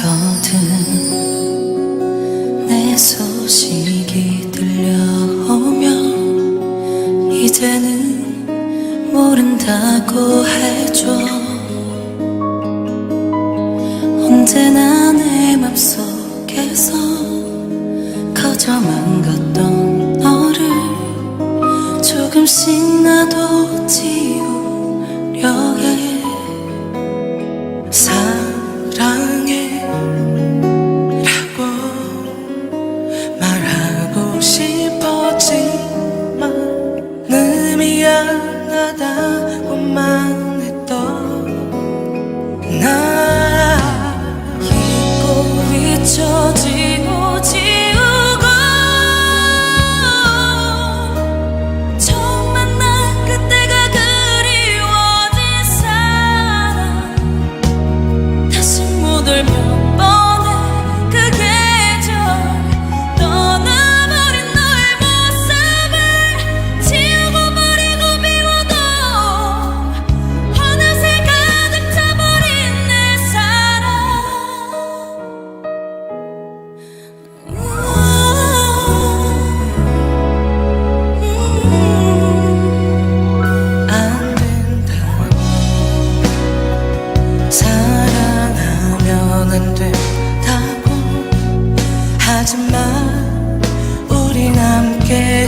거든 내 소식이 들려오면 이제는 모른다고 해줘. 언제나 내 맘속에서 커져만 갔던 너를 조금씩 나도 지우려 말만 했던 나 잊고 잊혀지고 지우고 처음 만난 그때가 그리워진 사람 다시 못 알면 안 된다고 하지만 우린 함께